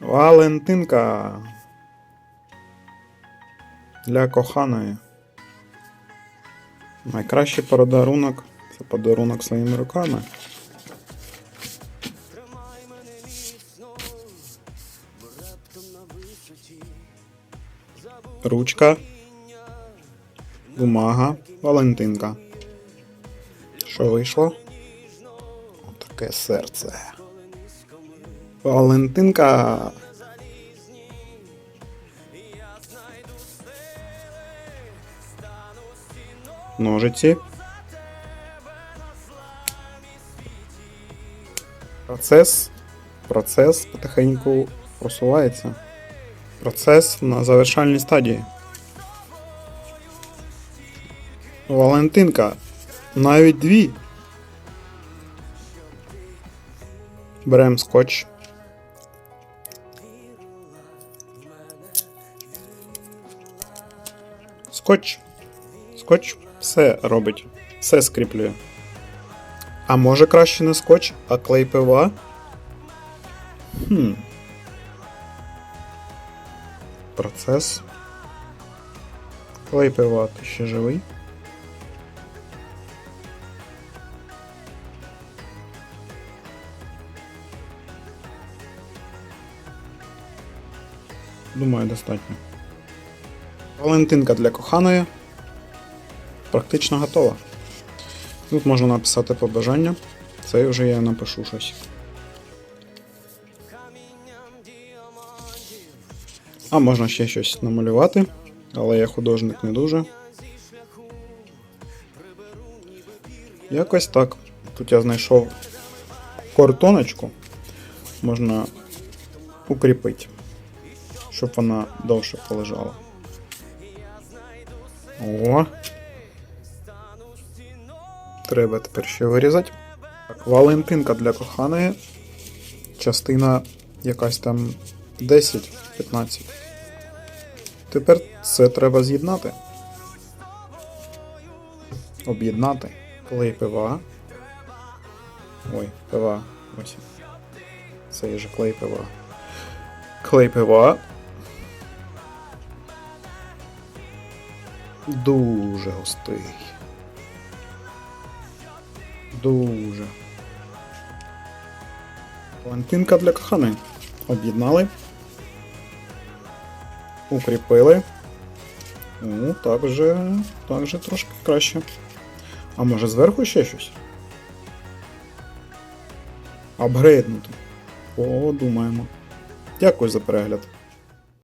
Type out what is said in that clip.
Валентинка. Для коханої. Найкращий подарунок це подарунок своїми руками. Ручка. Бумага. Валентинка. Що вийшло? Отаке серце. Валентинка. Ножиці. Процес. Процес потихеньку просувається. Процес на завершальній стадії. Валентинка. Навіть дві. Беремо скотч. Скотч. Скотч все робить. Все скріплює. А може краще не скотч, а клей пива? Хм. Процес. Клей пива, ти ще живий? Думаю, достатньо. Валентинка для коханої практично готова. Тут можна написати побажання. Це вже я напишу щось. А можна ще щось намалювати, але я художник не дуже. Якось так. Тут я знайшов картоночку. Можна укріпити, щоб вона довше полежала. О. Треба тепер ще вирізати. Так, Валентинка для коханої. Частина якась там 10-15. Тепер це треба з'єднати. Об'єднати. Клей пива. Ой, пива. Ось. Це є же клей пива. Клей пива. Дуже густий. Дуже. Валентинка для коханої. Об'єднали. Укріпили. Ну, так вже, так вже трошки краще. А може зверху ще щось? Апгрейднути. Подумаємо. Дякую за перегляд.